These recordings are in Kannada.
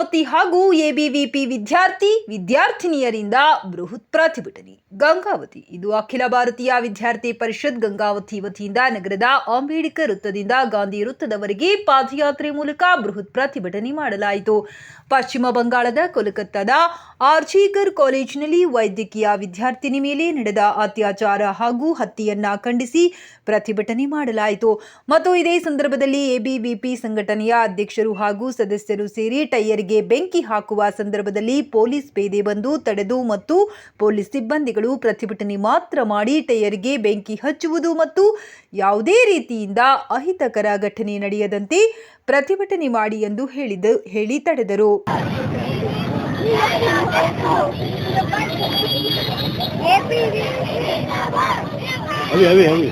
ಗಂಗಾವತಿ ಹಾಗೂ ಎಬಿವಿಪಿ ವಿದ್ಯಾರ್ಥಿ ವಿದ್ಯಾರ್ಥಿನಿಯರಿಂದ ಬೃಹತ್ ಪ್ರತಿಭಟನೆ. ಗಂಗಾವತಿ. ಇದು ಅಖಿಲ ಭಾರತೀಯ ವಿದ್ಯಾರ್ಥಿ ಪರಿಷತ್ ಗಂಗಾವತಿ ವತಿಯಿಂದ ನಗರದ ಅಂಬೇಡ್ಕರ್ ವೃತ್ತದಿಂದ ಗಾಂಧಿ ವೃತ್ತದವರೆಗೆ ಪಾದಯಾತ್ರೆ ಮೂಲಕ ಬೃಹತ್ ಪ್ರತಿಭಟನೆ ಮಾಡಲಾಯಿತು. ಪಶ್ಚಿಮ ಬಂಗಾಳದ ಕೋಲ್ಕತ್ತಾದ ಆರ್ಜಿಕರ್ ಕಾಲೇಜಿನಲ್ಲಿ ವೈದ್ಯಕೀಯ ವಿದ್ಯಾರ್ಥಿನಿ ಮೇಲೆ ನಡೆದ ಅತ್ಯಾಚಾರ ಹಾಗೂ ಹತ್ಯೆಯನ್ನ ಖಂಡಿಸಿ ಪ್ರತಿಭಟನೆ ಮಾಡಲಾಯಿತು. ಮತ್ತು ಇದೇ ಸಂದರ್ಭದಲ್ಲಿ ಎಬಿವಿಪಿ ಸಂಘಟನೆಯ ಅಧ್ಯಕ್ಷರು ಹಾಗೂ ಸದಸ್ಯರು ಸೇರಿ ಟೈಯರ್ಗೆ ಬೆಂಕಿ ಹಾಕುವ ಸಂದರ್ಭದಲ್ಲಿ ಪೊಲೀಸ್ ಪೇದೆ ಬಂದು ತಡೆದು ಮತ್ತು ಪೊಲೀಸ್ ಸಿಬ್ಬಂದಿಗಳು ಪ್ರತಿಭಟನೆ ಮಾತ್ರ ಮಾಡಿ ಟೈಯರ್ಗೆ ಬೆಂಕಿ ಹಚ್ಚುವುದು ಮತ್ತು ಯಾವುದೇ ರೀತಿಯಿಂದ ಅಹಿತಕರ ಘಟನೆ ನಡೆಯದಂತೆ ಪ್ರತಿಭಟನೆ ಮಾಡಿ ಎಂದು ಹೇಳಿದ ಹೇಳಿ ತಡೆದರು. अभी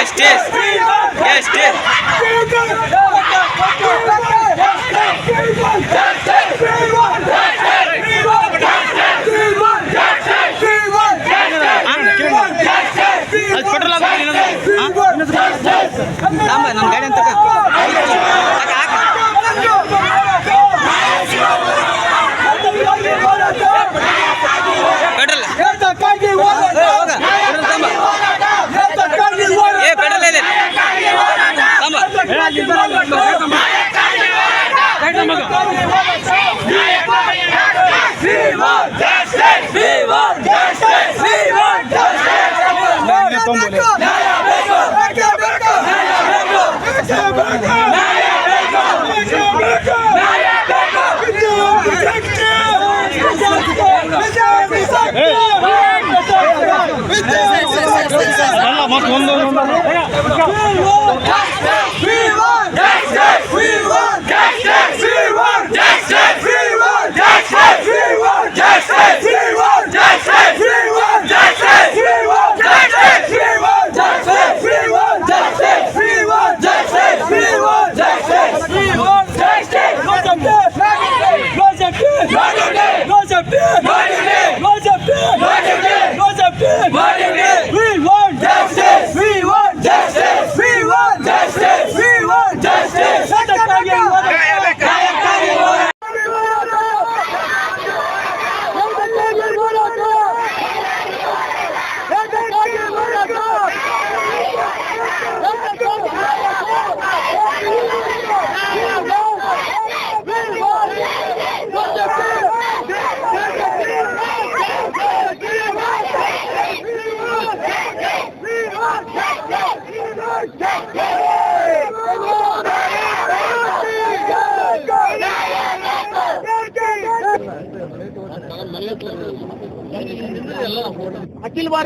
Yes, this. Yes, this. ತಾಂಬ ನನ್ನ ಗಾಡಿ ಅಂತ ತಕ. ಹಾಕ, ಹಾಕ. ಪೆಟ್ರೋಲ್ ಏ, ಹೋಗ. ಪೆಟ್ರೋಲ್ ತಾಂಬ. ಏ ಪೆಟ್ರೋಲ್ ಇದೆ ತಾಂಬ. ಅಲ್ಲ ಮತ್ತೆ ಒಂದು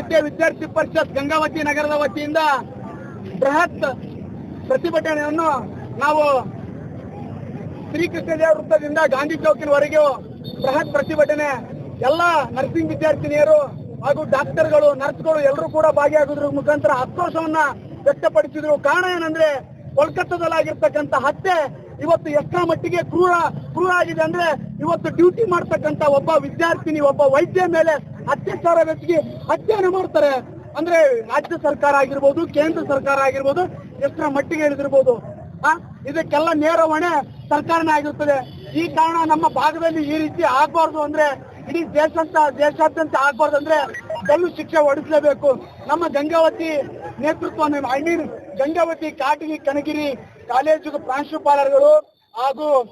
ಭಾರತೀಯ ವಿದ್ಯಾರ್ಥಿ ಪರಿಷತ್ ಗಂಗಾವತಿ ನಗರದ ವತಿಯಿಂದ ಬೃಹತ್ ಪ್ರತಿಭಟನೆಯನ್ನು ನಾವು ಶ್ರೀಕೃಷ್ಣದೇವ ವೃತ್ತದಿಂದ ಗಾಂಧಿ ಚೌಕಿನವರೆಗೂ ಬೃಹತ್ ಪ್ರತಿಭಟನೆ ಎಲ್ಲ ನರ್ಸಿಂಗ್ ವಿದ್ಯಾರ್ಥಿನಿಯರು ಹಾಗೂ ಡಾಕ್ಟರ್ಗಳು, ನರ್ಸ್ಗಳು ಎಲ್ಲರೂ ಕೂಡ ಭಾಗಿಯಾಗೋದ್ರ ಮುಖಾಂತರ ಆಕ್ರೋಶವನ್ನ ವ್ಯಕ್ತಪಡಿಸಿದ್ರು. ಕಾರಣ ಏನಂದ್ರೆ ಕೋಲ್ಕತ್ತಾದಲ್ಲಾಗಿರ್ತಕ್ಕಂಥ ಹತ್ಯೆ ಇವತ್ತು ಎಷ್ಟರ ಮಟ್ಟಿಗೆ ಕ್ರೂರ ಕ್ರೂರ ಆಗಿದೆ ಅಂದ್ರೆ ಇವತ್ತು ಡ್ಯೂಟಿ ಮಾಡ್ತಕ್ಕಂಥ ಒಬ್ಬ ವಿದ್ಯಾರ್ಥಿನಿ, ಒಬ್ಬ ವೈದ್ಯ ಮೇಲೆ ಅತ್ಯಾಚಾರ ಬೆಚ್ಚಿಗೆ ಹತ್ಯೆಯನ್ನು ಮಾಡ್ತಾರೆ. ಅಂದ್ರೆ ರಾಜ್ಯ ಸರ್ಕಾರ ಆಗಿರ್ಬೋದು, ಕೇಂದ್ರ ಸರ್ಕಾರ ಆಗಿರ್ಬೋದು, ಎಷ್ಟರ ಮಟ್ಟಿಗೆ ಇಳಿದಿರ್ಬೋದು, ಆ? ಇದಕ್ಕೆಲ್ಲ ನೇರ ಹೊಣೆ ಸರ್ಕಾರನೇ ಆಗಿರುತ್ತದೆ ಈ ಕಾರಣ ನಮ್ಮ ಭಾಗದಲ್ಲಿ ಈ ರೀತಿ ಆಗ್ಬಾರ್ದು ಅಂದ್ರೆ, ಇಡೀ ದೇಶಾಂತ, ದೇಶಾದ್ಯಂತ ಆಗ್ಬಾರ್ದು ಅಂದ್ರೆ ಕಲ್ಲು ಶಿಕ್ಷೆ ಹೊಡಿಸಲೇಬೇಕು ನಮ್ಮ ಗಂಗಾವತಿ ನೇತೃತ್ವ I mean Gangavathi, Katagi, Kanagiri college ಪ್ರಾಂಶುಪಾಲರುಗಳು ಹಾಗೂ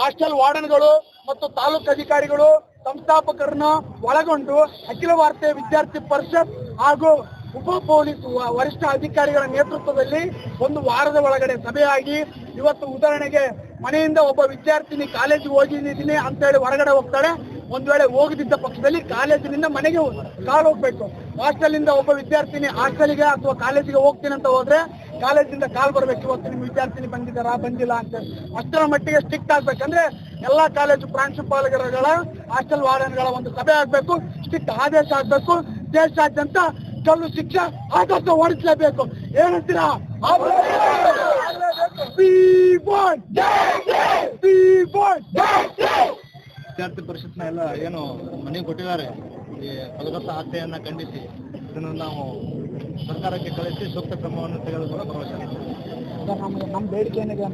ಹಾಸ್ಟೆಲ್ ವಾರ್ಡನ್ಗಳು ಮತ್ತು ತಾಲೂಕು ಅಧಿಕಾರಿಗಳು ಸಂಸ್ಥಾಪಕರನ್ನು ಒಳಗೊಂಡು ಅಖಿಲ ಭಾರತೀಯ ವಿದ್ಯಾರ್ಥಿ ಪರಿಷತ್ ಹಾಗೂ ಉಪ ಪೊಲೀಸ್ ವರಿಷ್ಠ ಅಧಿಕಾರಿಗಳ ನೇತೃತ್ವದಲ್ಲಿ ಒಂದು ವಾರದ ಒಳಗಡೆ ಸಭೆಯಾಗಿ ಇವತ್ತು ಉದಾಹರಣೆಗೆ ಮನೆಯಿಂದ ಒಬ್ಬ ವಿದ್ಯಾರ್ಥಿನಿ ಕಾಲೇಜಿಗೆ ಹೋಗಿದ್ದೀನಿ ಅಂತ ಹೇಳಿ ಹೊರಗಡೆ ಹೋಗ್ತಾಳೆ. ಒಂದ್ ವೇಳೆ ಹೋಗದಿದ್ದ ಪಕ್ಷದಲ್ಲಿ ಕಾಲೇಜಿನಿಂದ ಮನೆಗೆ ಕಾಲ್ ಹೋಗ್ಬೇಕು. ಹಾಸ್ಟೆಲಿಂದ ಒಬ್ಬ ವಿದ್ಯಾರ್ಥಿನಿ ಹಾಸ್ಟೆಲಿಗೆ ಅಥವಾ ಕಾಲೇಜಿಗೆ ಹೋಗ್ತೀನಿ ಅಂತ ಹೋದ್ರೆ ಕಾಲೇಜಿಂದ ಕಾಲ್ ಬರ್ಬೇಕು ಇವತ್ತು ನಿಮ್ ವಿದ್ಯಾರ್ಥಿನಿ ಬಂದಿದ್ದಾರಾ ಬಂದಿಲ್ಲ ಅಂತ. ಅಷ್ಟರ ಮಟ್ಟಿಗೆ ಸ್ಟ್ರಿಕ್ಟ್ ಆಗ್ಬೇಕಂದ್ರೆ ಎಲ್ಲಾ ಕಾಲೇಜು ಪ್ರಾಂಶುಪಾಲಕರುಗಳ ಹಾಸ್ಟೆಲ್ ವಾರ್ಡನ್ಗಳ ಒಂದು ಸಭೆ ಆಗ್ಬೇಕು. ಸ್ಟ್ರಿಕ್ಟ್ ಆದೇಶ ಆಗ್ಬೇಕು. ದೇಶಾದ್ಯಂತ ಕಲ್ಲು ಶಿಕ್ಷೆ ಆದಷ್ಟು ಓಡಿಸಲೇಬೇಕು. ಏನಂತೀರಾ? We want justice! We want justice! ವಿದ್ಯಾರ್ಥಿ ಪರಿಷತ್ನ ಎಲ್ಲ ಏನು ಮನೆಗೆ ಕೊಟ್ಟಿದ್ದಾರೆ. ಈ ಪದಗತ ಹತ್ಯೆಯನ್ನ ಖಂಡಿಸಿ ಇದನ್ನು ನಾವು ಸರ್ಕಾರಕ್ಕೆ ಕಳಿಸಿ ಸೂಕ್ತ ಕ್ರಮವನ್ನು ತೆಗೆದುಕೊಳ್ಳಲು ಭರವಸೆ ನಮ್ಮ ಬೇಡಿಕೆ ಏನಿದೆ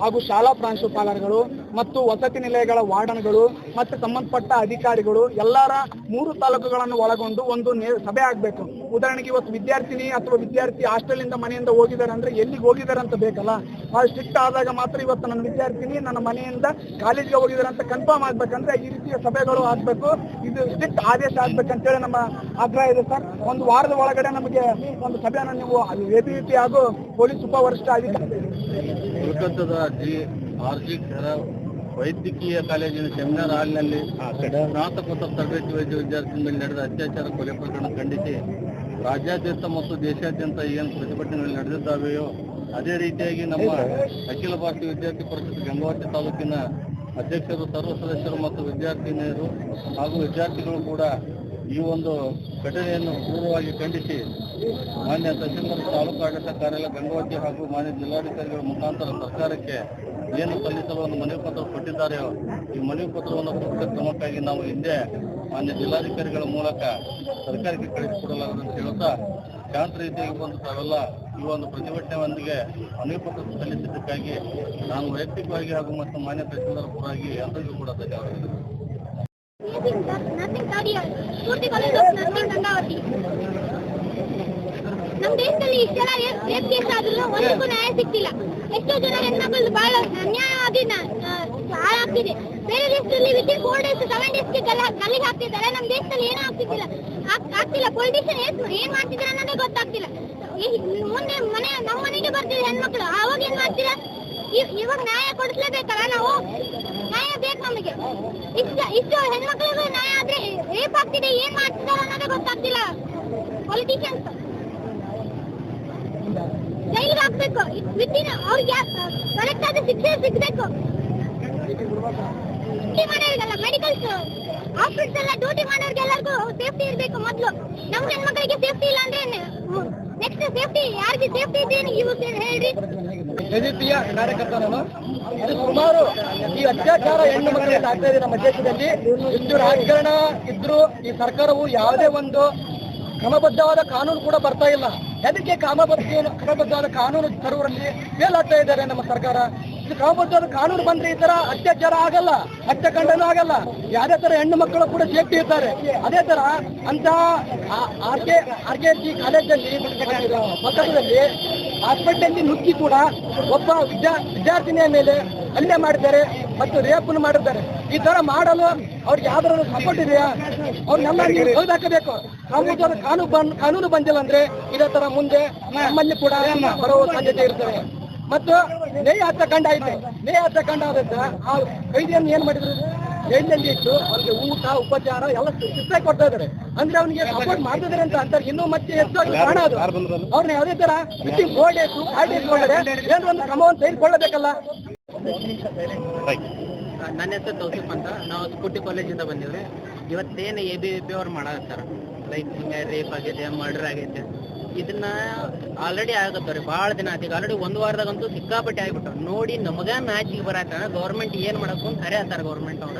ಹಾಗೂ ಶಾಲಾ ಪ್ರಾಂಶುಪಾಲರುಗಳು ಮತ್ತು ವಸತಿ ನಿಲಯಗಳ ವಾರ್ಡನ್ಗಳು ಮತ್ತು ಸಂಬಂಧಪಟ್ಟ ಅಧಿಕಾರಿಗಳು ಎಲ್ಲರ ಮೂರು ತಾಲೂಕುಗಳನ್ನು ಒಳಗೊಂಡು ಒಂದು ಸಭೆ ಆಗ್ಬೇಕು. ಉದಾಹರಣೆಗೆ ಇವತ್ತು ವಿದ್ಯಾರ್ಥಿನಿ ಅಥವಾ ವಿದ್ಯಾರ್ಥಿ ಹಾಸ್ಟೆಲಿಂದ ಮನೆಯಿಂದ ಹೋಗಿದ್ದಾರೆ ಅಂದ್ರೆ ಎಲ್ಲಿಗೆ ಹೋಗಿದ್ದಾರೆ ಅಂತ ಬೇಕಲ್ಲ? ಭಾಳ ಸ್ಟ್ರಿಕ್ಟ್ ಆದಾಗ ಮಾತ್ರ ಇವತ್ತು ನನ್ನ ವಿದ್ಯಾರ್ಥಿನಿ ನನ್ನ ಮನೆಯಿಂದ ಕಾಲೇಜ್ಗೆ ಹೋಗಿದ್ದಾರೆ ಅಂತ ಕನ್ಫರ್ಮ್ ಆಗ್ಬೇಕಂದ್ರೆ ಈ ರೀತಿಯ ಸಭೆಗಳು ಆಗ್ಬೇಕು. ಇದು ಸ್ಟ್ರಿಕ್ಟ್ ಆದೇಶ ಆಗ್ಬೇಕಂತೇಳಿ ನಮ್ಮ ಆಗ್ರಹ ಇದೆ ಸರ್. ಒಂದು ವಾರದ ಒಳಗಡೆ ನಮಗೆ ಒಂದು ಸಭೆಯನ್ನು ನೀವು ಎ ಬಿ ಪಿ ಹಾಗೂ ಪೊಲೀಸ್ ಉಪವರಿಷ್ಠ ಅಧಿಕಾರಿ ವೈದ್ಯಕೀಯ ಕಾಲೇಜಿನ ಸೆಮಿನಾರ್ ಹಾಲ್ನಲ್ಲಿ ಸ್ನಾತಕೋತ್ತರ ತರಬೇತಿ ವೈದ್ಯ ವಿದ್ಯಾರ್ಥಿ ಮೇಲೆ ನಡೆದ ಅತ್ಯಾಚಾರ ಕೊಲೆ ಪ್ರಕರಣ ಖಂಡಿಸಿ ರಾಜ್ಯಾದ್ಯಂತ ಮತ್ತು ದೇಶಾದ್ಯಂತ ಏನು ಪ್ರತಿಭಟನೆಗಳು ನಡೆದಿದ್ದಾವೆಯೋ ಅದೇ ರೀತಿಯಾಗಿ ನಮ್ಮ ಅಖಿಲ ಭಾರತೀಯ ವಿದ್ಯಾರ್ಥಿ ಪರಿಷತ್ ಗಂಗಾವತಿ ತಾಲೂಕಿನ ಅಧ್ಯಕ್ಷರು ಸರ್ವ ಸದಸ್ಯರು ಮತ್ತು ವಿದ್ಯಾರ್ಥಿನಿಯರು ಹಾಗೂ ವಿದ್ಯಾರ್ಥಿಗಳು ಕೂಡ ಈ ಒಂದು ಘಟನೆಯನ್ನು ಪೂರ್ವವಾಗಿ ಖಂಡಿಸಿ ಮಾನ್ಯ ತಹಸೀಲ್ದಾರ್ ತಾಲೂಕು ಆಡಳಿತ ಕಾರ್ಯಾಲಯ ಗಂಗಾವತಿ ಹಾಗೂ ಮಾನ್ಯ ಜಿಲ್ಲಾಧಿಕಾರಿಗಳ ಮುಖಾಂತರ ಸರ್ಕಾರಕ್ಕೆ ಏನು ಸಲ್ಲಿಸಲು ಒಂದು ಮನವಿ ಪತ್ರ ಕೊಟ್ಟಿದ್ದಾರೆಯೋ, ಈ ಮನವಿ ಪತ್ರವನ್ನು ಕೊಟ್ಟ ಕ್ರಮಕ್ಕಾಗಿ ನಾವು ಹಿಂದೆ ಮಾನ್ಯ ಜಿಲ್ಲಾಧಿಕಾರಿಗಳ ಮೂಲಕ ಸರ್ಕಾರಕ್ಕೆ ಕಳಿಸಿಕೊಡಲಾಗದು ಅಂತ ಹೇಳುತ್ತಾ, ಶಾಂತ ರೀತಿಯಾಗಿ ಬಂದು ತಾವೆಲ್ಲ ಈ ಒಂದು ಪ್ರತಿಭಟನೆಯೊಂದಿಗೆ ಮನವಿ ಪತ್ರ ಸಲ್ಲಿಸಿದ್ದಕ್ಕಾಗಿ ನಾನು ವೈಯಕ್ತಿಕವಾಗಿ ಹಾಗೂ ಮತ್ತು ಮಾನ್ಯ ತಹಸೀಲ್ದಾರ್ ಪರವಾಗಿ ಎಲ್ಲರಿಗೂ ಕೂಡ ಧನ್ಯವಾದಗಳು. Nursing third year Spoorthi college of nursing Gangavathi ನಮ್ಮ ದೇಶದಲ್ಲಿ ಇಷ್ಟೆಲ್ಲ ರೇಪ್ ಕೇಸ್ ಆದ್ರೂ ಒಂದಕ್ಕೂ ನ್ಯಾಯ ಸಿಗ್ತಿಲ್ಲ. ಎಷ್ಟೋ ಜನ ಹೆಣ್ಮಕ್ಳು ಬಹಳ ಅನ್ಯಾಯವಾಗಿ ಹಾಳಾಗ್ತಿದೆ ಬೇರೆ ದೇಶದಲ್ಲಿ ವಿತಿನ್ ಫೋರ್ ಡೇಸ್ ಸೆವೆನ್ ಡೇಸ್ಗೆ ಗಲ್ಲ ಗಲ್ಲಿಗೆ ಹಾಕ್ತಿದ್ದಾರೆ. ನಮ್ಮ ದೇಶದಲ್ಲಿ ಏನೂ ಆಗ್ತಿದ್ದಿಲ್ಲ. ಆಗ್- ಆಗ್ತಿಲ್ಲ. ಪೊಲಿಟಿಷಿಯನ್ ಏನ್ ಮಾಡ್ತಿದ್ದಾರೆ ಅನ್ನೋದೇ ಗೊತ್ತಾಗ್ತಿಲ್ಲ. ಮುಂದೆ ಮನೆ ನಮ್ಮ ಮನೆಗೆ ಬರ್ತಿದೆ ಹೆಣ್ಮಕ್ಳು. ಅವಾಗ ಏನ್ ಮಾಡ್ತೀರಾ? ಇವಾಗ ನ್ಯಾಯ ಕೊಡಿಸ್ಲೇಬೇಕಲ್ಲ ನಾವು? ನ್ಯಾಯ ಬೇಕು ನಮಗೆ. ಇಷ್ಟು ಇಷ್ಟು ಹೆಣ್ಮಕ್ಳಿಗೂ ನ್ಯಾಯ ಆದ್ರೆ ರೇಪ್ ಆಗ್ತಿದೆ, ಏನ್ ಮಾಡ್ತಿದ್ದಾರೆ ಅನ್ನೋದೇ ಗೊತ್ತಾಗ್ತಿಲ್ಲ. ಪೊಲಿಟಿಷಿಯನ್ಸ್ ಜೈಲಿಗೆ ಹಾಕ್ಬೇಕು. ವಿತ್ತಿನ ಅವ್ರಿಗೆ ಕರೆಕ್ಟ್ ಆದ ಶಿಕ್ಷೆ ಸಿಗ್ಬೇಕು. ಡ್ಯೂಟಿ ಮಾಡೋರಿಗೆಲ್ಲ ಮೆಡಿಕಲ್ಸ್ ಹಾಸ್ಪಿಟಲ್ಸ್ ಎಲ್ಲ ಡ್ಯೂಟಿ ಮಾಡೋರಿಗೆಲ್ಲರಿಗೂ ಸೇಫ್ಟಿ ಇರಬೇಕು ಮೊದಲು. ನಮ್ಮ ಹೆಣ್ಮಕ್ಳಿಗೆ ಸೇಫ್ಟಿ ಇಲ್ಲ ಅಂದ್ರೆ ನೆಕ್ಸ್ಟ್ ಸೇಫ್ಟಿ ಯಾರಿಗೆ ಸೇಫ್ಟಿ ಇದೆ ಇವು ಹೇಳ್ರಿ. ಎಬಿಪಿಯ ಕಾರ್ಯಕರ್ತರನ್ನು ಇದು ಸುಮಾರು ಈ ಅತ್ಯಾಚಾರ ಹೆಣ್ಣು ಮಕ್ಕಳಿಗೆ ಆಗ್ತಾ ಇದೆ ನಮ್ಮ ದೇಶದಲ್ಲಿ. ಇಷ್ಟು ರಾಜಕಾರಣ ಇದ್ರು ಈ ಸರ್ಕಾರವು ಯಾವುದೇ ಒಂದು ಕ್ರಮಬದ್ಧವಾದ ಕಾನೂನು ಕೂಡ ಬರ್ತಾ ಇಲ್ಲ. ಅದಕ್ಕೆ ಕ್ರಮಬದ್ಧ ಕ್ರಮಬದ್ಧವಾದ ಕಾನೂನು ತರುವಲ್ಲಿ ಫೇಲ್ ಆಗ್ತಾ ಇದ್ದಾರೆ ನಮ್ಮ ಸರ್ಕಾರ? ಇದು ಕಾಪಾಡ್ತಾರೆ ಕಾನೂನು ಬಂದ್ರೆ ಈ ತರ ಅತ್ಯಾಚಾರ ಆಗಲ್ಲ, ಹತ್ಯಾಕಾಂಡನೂ ಆಗಲ್ಲ. ಯಾವ್ದೇ ತರ ಹೆಣ್ಣು ಮಕ್ಕಳು ಕೂಡ ಸೇಫ್ಟಿ ಇರ್ತಾರೆ. ಅದೇ ತರ ಅಂತ R K R K G ಕಾಲೇಜಲ್ಲಿ ಪಕ್ಕದಲ್ಲಿ ಹಾಸ್ಪಿಟಲ್ ನುಗ್ಗಿ ಕೂಡ ಒಬ್ಬ ವಿದ್ಯಾ, ವಿದ್ಯಾರ್ಥಿನಿಯ ಮೇಲೆ ಹಲ್ಲೆ ಮಾಡಿದ್ದಾರೆ ಮತ್ತು ರೇಪನ್ನು ಮಾಡಿದ್ದಾರೆ. ಈ ತರ ಮಾಡಲು ಅವ್ರಿಗೆ ಯಾವ್ದಾದ್ರು ಸಪೋರ್ಟ್ ಇದೆಯಾ? ಅವ್ರನ್ನೆಲ್ಲ ನೀವು ಹಾಕಬೇಕು. ಕಾನೂನು ಕಾನೂನು ಬಂದಿಲ್ಲ ಅಂದ್ರೆ ಇದೇ ತರ ಮುಂದೆ ನಮ್ಮಲ್ಲಿ ಕೂಡ ಬರುವ ಸಾಧ್ಯತೆ ಇರ್ತದೆ. ಮತ್ತು ನೇಯ ಕಂಡ ಐತೆ ನೇಯ ಕಂಡ ಆದ್ರೆ ಆ ಕೈದಿಯನ್ನು ಏನ್ ಮಾಡಿದ್ರು? ಜೈಲಿನಲ್ಲಿ ಇಟ್ಟು ಅವ್ರಿಗೆ ಊಟ ಉಪಚಾರ ಎಲ್ಲ ಶಿಕ್ಷೆ ಕೊಡ್ತಾ ಇದಾರೆ ಅಂದ್ರೆ ಅವನಿಗೆ ಸಪೋರ್ಟ್ ಮಾಡ್ತಿದ್ದಾರೆ ಅಂತ ಅಂತಾರೆ. ಇನ್ನೂ ಮತ್ತೆ ಹೆಚ್ಚಾಗಿ ಕಾರಣ ಅದು. ಅವ್ರನ್ನ ಯಾವುದೇ ತರ ಬಿಟ್ಟು ಫೋರ್ ಡೇಸ್ ಫೈವ್ ಡೇಸ್ ಮಾಡಿದ್ರೆ ಏನಾದ್ರು ಒಂದು ಕ್ರಮವನ್ನು ತೆಗೆದುಕೊಳ್ಳಬೇಕಲ್ಲ? ನನ್ನ ಹೆಸರು ತೌಸಿಫ್ ಅಂತ. ನಾವು ಸ್ಕೂಟಿ ಕಾಲೇಜಿಂದ ಬಂದಿವ್ರಿ. ಇವತ್ತೇನು ಎ ಬಿ ಪಿ ಅವ್ರು ಮಾಡತ್ತಾರ ಲೈಕ್ ಹಿಂಗೆ ರೇಪ್ ಆಗೈತೆ ಮರ್ಡರ್ ಆಗೈತೆ ಇದನ್ನ ಆಲ್ರೆಡಿ ಆಗತ್ತವ್ರಿ ಬಹಳ ದಿನ ಈಗ ಆಲ್ರೆಡಿ ಒಂದು ವಾರದಾಗಂತೂ ಸಿಕ್ಕಾಪಟ್ಟೆ ಆಗ್ಬಿಟ್ಟು ನೋಡಿ, ನಮಗ ನಾಚಿಗೆ ಬರತ್ತ ಗೌರ್ಮೆಂಟ್ ಏನ್ ಮಾಡಕ್ ಅಂತ ಹರೇ ಆತಾರ ಗೌರ್ಮೆಂಟ್ ಅವ್ರ.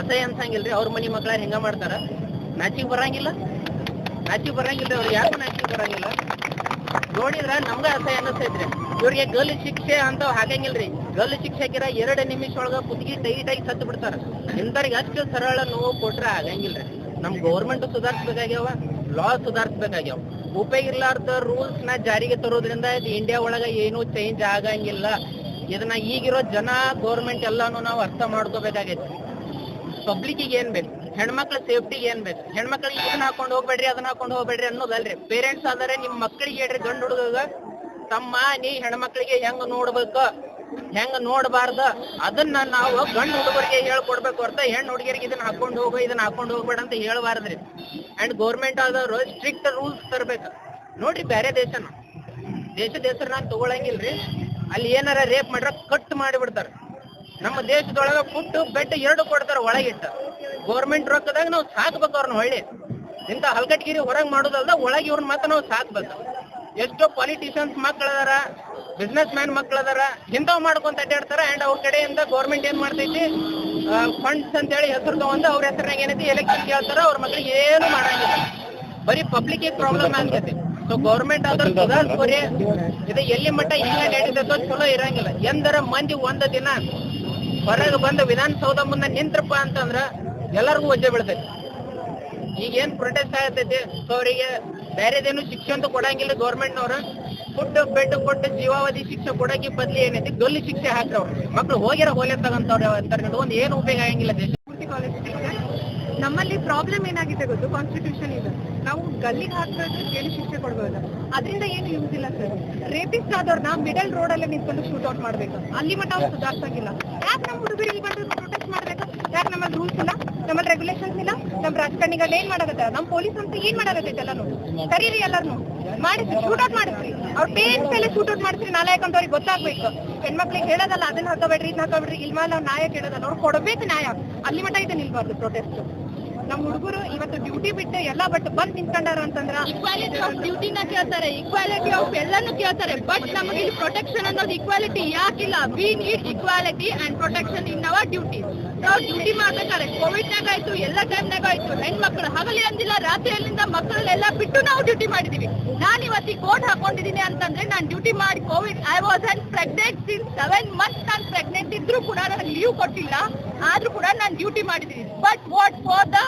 ಅಸಹ್ಯ ಅನ್ಸಂಗಿಲ್ರಿ, ಅವ್ರ ಮನಿ ಮಕ್ಳ ಹೆಂಗ ಮಾಡ್ತಾರ? ನಾಚಿಗೆ ಬರಂಗಿಲ್ಲ. ನಾಚಿಗೆ ಬರಂಗಿಲ್ಲ ಅವ್ರು ಯಾರು ನಾಚಿಗೆ ಬರಂಗಿಲ್ಲ? ನೋಡಿದ್ರ ನಮ್ಗ ಅಸಹ್ಯ ಅನ್ನಿಸ್ತೈತ್ರಿ ಇವ್ರಿಗೆ ಗಲ್ ಶಿಕ್ಷೆ ಅಂತ ಹಾಕಂಗಿಲ್ರಿ ಗಲ್ ಶಿಕ್ಷೆ ಹಾಕಿರ ಎರಡು ನಿಮಿಷ ಒಳಗ ಕುತ್ತಿಗೆ ಟೈಟ್ ಆಗಿ ಸತ್ತು ಬಿಡ್ತಾರ. ಇಂಥವ್ರಿಗೆ ಅಷ್ಟು ಸರಳ ನೋವು ಕೊಟ್ರ ಆಗಂಗಿಲ್ರಿ. ನಮ್ ಗೌರ್ಮೆಂಟ್ ಸುಧಾರಿಸ್ಬೇಕಾಗ್ಯಾವ ಲಾ ಸುಧಾರಿಸ್ಬೇಕಾಗ್ಯಾವ. ಉಪಯೋಗ ಇರ್ಲಾರ್ದ ರೂಲ್ಸ್ನ ಜಾರಿಗೆ ತರೋದ್ರಿಂದ ಇದು ಇಂಡಿಯಾ ಒಳಗ ಏನು ಚೇಂಜ್ ಆಗಂಗಿಲ್ಲ. ಇದನ್ನ ಈಗಿರೋ ಜನ ಗೌರ್ಮೆಂಟ್ ಎಲ್ಲಾನು ನಾವು ಅರ್ಥ ಮಾಡ್ಕೋಬೇಕಾಗೈತಿ. ಪಬ್ಲಿಕ್ಕಿಗೆ ಏನ್ ಬೇಕು? ಹೆಣ್ಮಕ್ಳ ಸೇಫ್ಟಿಗೆ ಏನ್ ಬೇಕು? ಹೆಣ್ಮಕ್ಳಿಗೆ ಇದನ್ನ ಹಾಕೊಂಡು ಹೋಗ್ಬೇಡ್ರಿ, ಅದನ್ನ ಹಾಕೊಂಡು ಹೋಗ್ಬೇಡ್ರಿ ಅನ್ನೋದಲ್ರಿ. ಪೇರೆಂಟ್ಸ್ ಆದರೆ ನಿಮ್ ಮಕ್ಕಳಿಗೆ ಹೇಳ್ರಿ, ಗಂಡು ಹುಡುಗ ತಮ್ಮ, ನೀ ಹೆಣ್ಮಕ್ಳಿಗೆ ಹೆಂಗ್ ನೋಡ್ಬೇಕು? ಹೆಂಗ್ ನೋಡಬಾರ್ದ? ಅದನ್ನ ನಾವು ಗಂಡು ಹುಡುಗರಿಗೆ ಹೇಳ್ಕೊಡ್ಬೇಕು ಅರ್ಥ ಹೆಣ್ಣು ಹುಡುಗಿಯರಿಗೆ ಇದನ್ನ ಹಾಕೊಂಡು ಹೋಗು, ಇದನ್ನ ಹಾಕೊಂಡು ಹೋಗ್ಬೇಡ ಅಂತ ಹೇಳ್ಬಾರ್ದ್ರಿ. ಅಂಡ್ ಗೌರ್ಮೆಂಟ್ ಆದವರು ಸ್ಟ್ರಿಕ್ಟ್ ರೂಲ್ಸ್ ತರ್ಬೇಕು. ನೋಡ್ರಿ ಬೇರೆ ದೇಶನ. ದೇಶದ ಹೆಸರು ನಾನು ತಗೊಳಂಗಿಲ್ರಿ. ಅಲ್ಲಿ ಏನಾರ ರೇಪ್ ಮಾಡ್ರ ಕಟ್ ಮಾಡಿಬಿಡ್ತಾರ. ನಮ್ಮ ದೇಶದೊಳಗ ಫುಡ್ ಬೆಟ್ಟ ಎರಡು ಕೊಡ್ತಾರ ಒಳಗಿಟ್ಟ. ಗೌರ್ಮೆಂಟ್ ರೊಕ್ಕದಾಗ ನಾವು ಸಾಕ್ಬೇಕು ಅವ್ರನ್ನ ಹೊಳ್ಳಿ. ಇಂತ ಹಲ್ಕಟ್ಗಿರಿ ಹೊರಗ್ ಮಾಡೋದಲ್ದ ಒಳಗೆ ಇವ್ರನ್ನ ಮಾತ್ರ ನಾವು ಸಾಕ್ಬೇಕು. ಎಷ್ಟೋ ಪಾಲಿಟಿಷಿಯನ್ಸ್ ಮಕ್ಕಳದಾರ ಬಿಸ್ನೆಸ್ ಮ್ಯಾನ್ ಮಕ್ಕಳದಾರ ಇಂಥವ್ ಮಾಡ್ಕೊಂತ ಅಡ್ಡಾಡ್ತಾರ ಅಂಡ್ ಅವ್ರ ಕಡೆಯಿಂದ ಗೌರ್ಮೆಂಟ್ ಏನ್ ಮಾಡ್ತೈತಿ ಫಂಡ್ಸ್ ಅಂತ ಹೇಳಿ ಹೆಸರು ತಗೊಂಡು ಅವ್ರ ಹೆಸರಿನಾಗ ಏನೈತಿ ಎಲೆಕ್ಷನ್ ಕೇಳ್ತಾರ ಅವ್ರ ಮಕ್ಳಿಗೆ ಏನು ಮಾಡಂಗಿಲ್ಲ. ಬರೀ ಪಬ್ಲಿಕ್ ಪ್ರಾಬ್ಲಮ್ ಆಗ್ತೈತಿ. ಸೊ ಗೌರ್ಮೆಂಟ್ ಆದ್ರ ಸುಧಾರಿಸ್ಕೊರಿ ಇದು ಎಲ್ಲಿ ಮಟ್ಟ ಈಗ ನಡೀತೈತೋ ಚಲೋ ಇರಂಗಿಲ್ಲ. ಎಂದರ ಮಂದಿ ಒಂದ ದಿನ ಹೊರಗೆ ಬಂದು ವಿಧಾನಸೌಧ ಮುಂದೆ ನಿಂತ್ರಪ್ಪ ಅಂತಂದ್ರ ಎಲ್ಲರಿಗೂ ವಜ್ಜೆ ಬೀಳ್ತೈತಿ. ಈಗ ಏನ್ ಪ್ರೊಟೆಸ್ಟ್ ಆಗತೈತಿ ಸೊ ಅವರಿಗೆ ಬೇರೆದೇನು ಶಿಕ್ಷೆ ಅಂತ ಕೊಡಂಗಿಲ್ಲ ಗೌರ್ಮೆಂಟ್ನವ್ರು. ಫುಡ್ ಬೆಡ್ ಕೊಟ್ಟು ಜೀವಾವಧಿ ಶಿಕ್ಷೆ ಕೊಡಕ್ಕೆ ಬದ್ಲಿ ಏನೈತಿ? ಗಲ್ಲಿ ಶಿಕ್ಷೆ ಹಾಕ್ರವ್ರು. ಮಕ್ಳು ಹೋಗ್ಯಾರ ಹೋಲೆ ತಗಂತವ್ರೆ ಅಂತ ಒಂದ್ ಏನು ಉಪಯೋಗ ಆಗಂಗಿಲ್ಲ ದೇಶ. ನಮ್ಮಲ್ಲಿ ಪ್ರಾಬ್ಲಮ್ ಏನಾಗಿದೆ ಗೊತ್ತು? ಕಾನ್ಸ್ಟಿಟ್ಯೂಷನ್ ಇದೆ. ನಾವು ಗಲ್ಲಿಗೆ ಹಾಕ್ಬೇಕು ಜೈಲು ಶಿಕ್ಷೆ ಕೊಡ್ಬೋದು? ಅದರಿಂದ ಏನು ಯೂಸ್ ಇಲ್ಲ ಸರ್ ರೇಪಿಸ್ಟ್ ಆದವ್ರನ್ನ ಮಿಡಲ್ ರೋಡ್ ಅಲ್ಲೇ ನಿಂತ್ಕೊಂಡು ಶೂಟ್ ಔಟ್ ಮಾಡ್ಬೇಕು. ಅಲ್ಲಿ ಮಟ್ಟ ಅವ್ರು ಸುಧಾರ್ಸಂಗಿಲ್ಲ. ಯಾಕೆ ನಮ್ಮ ಹುಡುಗರು ಇಲ್ಲಿ ಬಂದು ಪ್ರೊಟೆಸ್ಟ್ ಮಾಡ್ಬೇಕು? ಯಾಕೆ ನಮ್ಮಲ್ಲಿ ರೂಲ್ಸ್ ಇಲ್ಲ? ನಮ್ಮಲ್ಲಿ ರೆಗ್ಯುಲೇಷನ್ಸ್ ಇಲ್ಲ, ನಮ್ಮ ರಾಜಕಾರಣಿಗಳು ಏನ್ ಮಾಡಾಕತ್ತಾರ? ನಮ್ಮ ಪೊಲೀಸ್ ಅಂತ ಏನ್ ಮಾಡಾಕತ್ತೈತೆ ಎಲ್ಲಾನು? ಕರೀರಿ ಎಲ್ಲಾರ್ನು. ಮಾಡಿಸಿ ಶೂಟ್ ಔಟ್ ಮಾಡಿಸ್ರಿ ಅವ್ರ ಪೇರೆಂಟ್ಸ್ ಎಲ್ಲ ಶೂಟ್ ಔಟ್ ಮಾಡಿಸ್ರಿ ನಾಲಾಯಕ್ ಅಂತ ಅವ್ರಿಗೆ ಗೊತ್ತಾಗ್ಬೇಕು. ಹೆಣ್ಮಕ್ಳಿಗೆ ಹೇಳೋದಲ್ಲ, ಅದನ್ನ ಹಾಕೋಬೇಡ್ರಿ ಇದನ್ನ ಹಾಕೋಬೇಡ್ರಿ ಇಲ್ಲ ಮೇಲೆ ನ್ಯಾಯ ಕೇಳೋದಲ್ಲ ಅವ್ರು ಕೊಡಬೇಕು ನ್ಯಾಯ. ಅಲ್ಲಿ ಮಟ್ಟ ಇದೆ ನಿಲ್ಬಾರ್ದು ಪ್ರೊಟೆಸ್ಟ್ ನಮ್ಮ ಹುಡುಗರು ಇವತ್ತು ಡ್ಯೂಟಿ ಬಿಟ್ಟು ಎಲ್ಲ ಬಟ್ ಬಂದ್ ನಿಂತ್ಕೊಂಡಾರ ಅಂತಂದ್ರ ಇಕ್ವಾಲಿಟಿ ಆಫ್ ಡ್ಯೂಟಿನ ಕೇಳ್ತಾರೆ. ಇಕ್ವಾಲಿಟಿ ಆಫ್ ಎಲ್ಲಾನು ಕೇಳ್ತಾರೆ. ಬಟ್ ನಮಗೆ ಇಲ್ಲಿ ಪ್ರೊಟೆಕ್ಷನ್ ಅನ್ನೋದು ಇಕ್ವಾಲಿಟಿ ಯಾಕಿಲ್ಲ. We need equality and protection in our duty ನಾವು ಡ್ಯೂಟಿ ಮಾಡ್ಬೇಕಾದ್ರೆ ಕೋವಿಡ್ ನಾಗ ಆಯ್ತು, ಎಲ್ಲ ಟೈಮ್ನಾಗ ಆಯ್ತು. ಹೆಣ್ಮಕ್ಳು ಹಗಲಿ ಅಂದಿಲ್ಲ ರಾತ್ರಿಯಲ್ಲಿಂದ ಮಕ್ಕಳನ್ನೆಲ್ಲ ಬಿಟ್ಟು ನಾವು ಡ್ಯೂಟಿ ಮಾಡಿದೀವಿ. ನಾನು ಇವತ್ತಿಗೆ ಕೋಟ್ ಹಾಕೊಂಡಿದ್ದೀನಿ ಅಂತಂದ್ರೆ ನಾನು ಡ್ಯೂಟಿ ಮಾಡಿ covid I was and pregnant since seven month ನಾನು ಪ್ರೆಗ್ನೆಂಟ್ ಇದ್ರೂ ಕೂಡ ನನಗೆ ಲೀವ್ ಕೊಟ್ಟಿಲ್ಲ. ಆದ್ರೂ ಕೂಡ ನಾನು ಡ್ಯೂಟಿ ಮಾಡಿದ್ದೀನಿ but what for the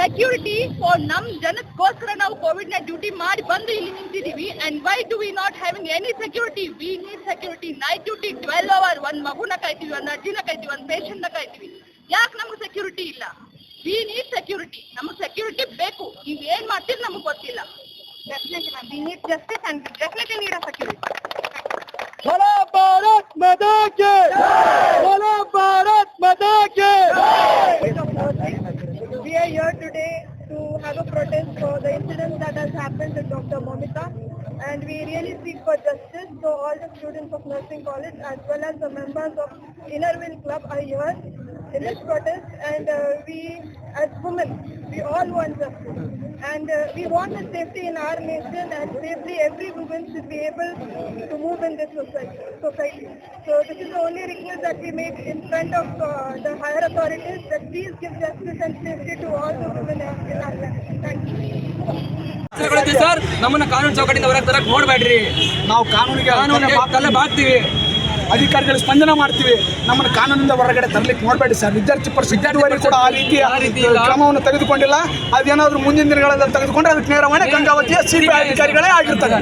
security for ನಮ್ ಜನಕ್ಕೋಸ್ಕರ ನಾವು ಕೋವಿಡ್ನ ಡ್ಯೂಟಿ ಮಾಡಿ ಬಂದು ಇಲ್ಲಿ ನಿಂತಿದ್ದೀವಿ and why do we not having any security we need security night duty twelve hour ಒಂದ್ ಮಗುನ ಕಾಯ್ತೀವಿ, ಒಂದ್ ಅಜ್ಜಿನ ಕಾಯ್ತೀವಿ, ಒಂದ್ ಪೇಷಂಟ್ನ ಕಾಯ್ತೀವಿ. ಯಾಕೆ ನಮ್ಗೆ ಸೆಕ್ಯೂರಿಟಿ ಇಲ್ಲ? ವಿ ನೀಡ್ ಸೆಕ್ಯೂರಿಟಿ ನಮ್ಗೆ ಸೆಕ್ಯೂರಿಟಿ ಬೇಕು. ನೀವ್ ಏನ್ ಮಾಡ್ತೀರಿ ನಮ್ಗೆ ಗೊತ್ತಿಲ್ಲ. Definitely we need justice and definitely need a security बोलो भारत माता की बोलो भारत माता की We are here today to have a protest for the incident that has happened to Dr. Momita and we really seek for justice. So all the students of nursing college as well as the members of Innerville Club are here In this protest and uh, we as women, we all want justice. And uh, we want the safety in our nation and safely every woman should be able to move in this society. So this is the only request that we make in front of uh, the higher authorities that please give justice and safety to all the women in our land. Thank you. Sir ನಮ್ಮನ್ನ ಕಾನೂನು ಚೌಕಟ್ಟಿಂದ ಹೊರಗೆ ತರಕ್ ನೋಡ್ಬೇಡ್ರಿ ನಾವು ಕಾನೂನಿಗೆ ಕಾನೂನು ಬಾಕ್ತೀವಿ ಅಧಿಕಾರಿಗಳು ಸ್ಪಂದನ ಮಾಡ್ತೀವಿ. ನಮ್ಮನ್ನು ಕಾನೂನಿಂದ ಹೊರಗಡೆ ತರಲಿಕ್ಕೆ ನೋಡಬೇಡಿ ಸರ್. ವಿದ್ಯಾರ್ಥಿ ಪರಿಷತ್ ವಿದ್ಯಾರ್ಥಿಗಳು ಕೂಡ ಆ ರೀತಿಯ ಆ ರೀತಿ ಇಲ್ಲ. ಕ್ರಮವನ್ನು ತೆಗೆದುಕೊಂಡಿಲ್ಲ. ಅದೇನಾದ್ರೂ ಮುಂದಿನ ದಿನಗಳಲ್ಲಿ ತೆಗೆದುಕೊಂಡ್ರೆ ಅದಕ್ಕೆ ನೇರವಾಗಿ ಗಂಗಾವತಿಯ ಸಿಬಿಐ ಅಧಿಕಾರಿಗಳೇ ಆಗಿರ್ತಾರೆ.